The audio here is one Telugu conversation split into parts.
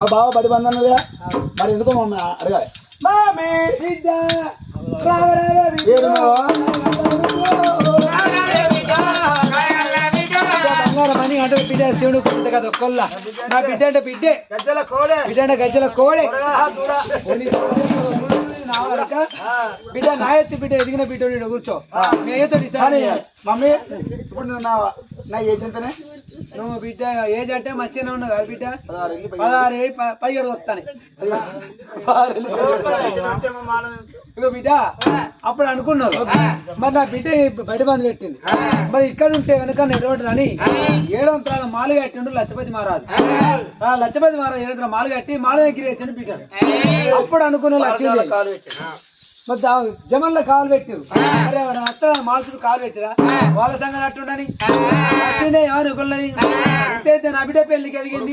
బావ బడి బంధను కదా మరి ఎందుకో మమ్మల్ని అడగాలి. మామీ బిడ్డ రావ రావ? బంగారం అని అంటే బిడ్డ శివుడు బిడ్డ కదా కొల్ల నా బిడ్డ అంటే బిడ్డే. గజ్జల కోడే. బిడ్డ అంటే గజ్జల కోడే. బిడ్డ నా ఎత్తి బిడ్డ ఎదిగిన బిడ్డ కూర్చో. నేను మమ్మీ. ఇప్పుడు నా నా ఏజ్ ఎంతనే? నువ్వు బిడ్డ ఏజ్ అంటే మంచిగానే ఉన్నావు కదా బిడ్డ? పదహారు ఏళ్ళు, ప- పై ఏడు వస్తాను. బిడ్డ అప్పుడు అనుకున్నావు. మరి నా బిడ్డ బయట బంద్ పెట్టింది. మరి ఇక్కడ ఉంటే వెనక అని ఏడంతరాల మాలు కట్టిండు లచ్చపతి మహారాజు. ఆ. లచ్చపతి మహారాజు ఏడంతరాల మాలు కట్టి మాల దగ్గర వేసిండు బిడ్డ. అప్పుడు అనుకున్న లక్ష్మీ మరి కాలు పెట్టారు. అరే అత్త మాల్సుడు కాలు పెట్టిరా? వాళ్ళ సంగతి అట్టుండని ఏమని కొన్నది అంతే నా బిడ్డ పెళ్ళికి ఎదిగింది.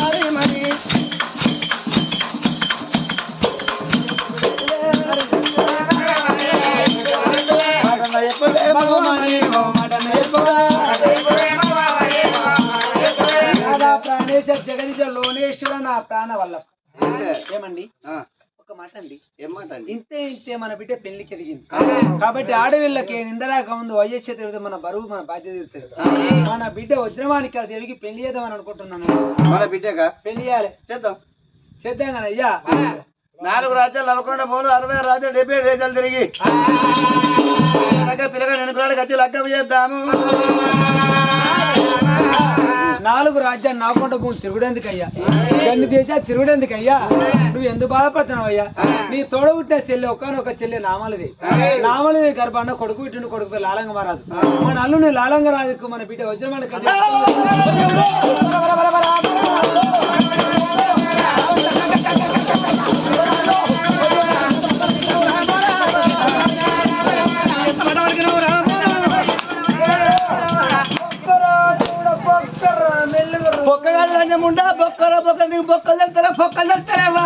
నా ప్రాణ వల్ల ఏమండి ఒక మాట అండి. ఇంతే ఇంతే మన బిడ్డ పెళ్ళికి ఎదిగింది కాబట్టి ఆడవిళ్ళకి నిందరాక ముందు వయస్సు తిరుగుతుంది మన బరువు మన బాధ్యత తీరుతుంది. మన బిడ్డ వజ్రమానికి అది ఎదిగి పెళ్ళి చేద్దామని అనుకుంటున్నాను. మన బిడ్డగా? పెళ్ళి చేయాలి. చేద్దాం. చేద్దాం కదా అయ్యా. నాలుగు రాజ్యాలు నవ్వకుండా పోను. అరవై రాజ్యాలు డెబ్బై ఏడు దేశాలు తిరిగి. పిల్లగా నేను పిల్లగా గట్టి లగ్గం చేద్దాము. నాలుగు రాజ్యాలు నాకుండా భూమి తిరుగుడేందుకు అయ్యా ఎన్ని దేశాలు తిరుగుడేందుకు అయ్యా నువ్వు ఎందుకు బాధపడుతున్నావు అయ్యా నీ తోడ చెల్లె చెల్లి ఒకనొక చెల్లి నామలది. నామలది గర్భాన్న కొడుకు ఇటు కొడుకు పేరు లాలంగ మన అల్లుని లాలంగ రాజుకు మన బిడ్డ వజ్రమాల బొక్కగా రంగముండా బొక్కల బొక్క నీకు బొక్కలు ఎత్తరా బొక్కలు ఎత్తరావా?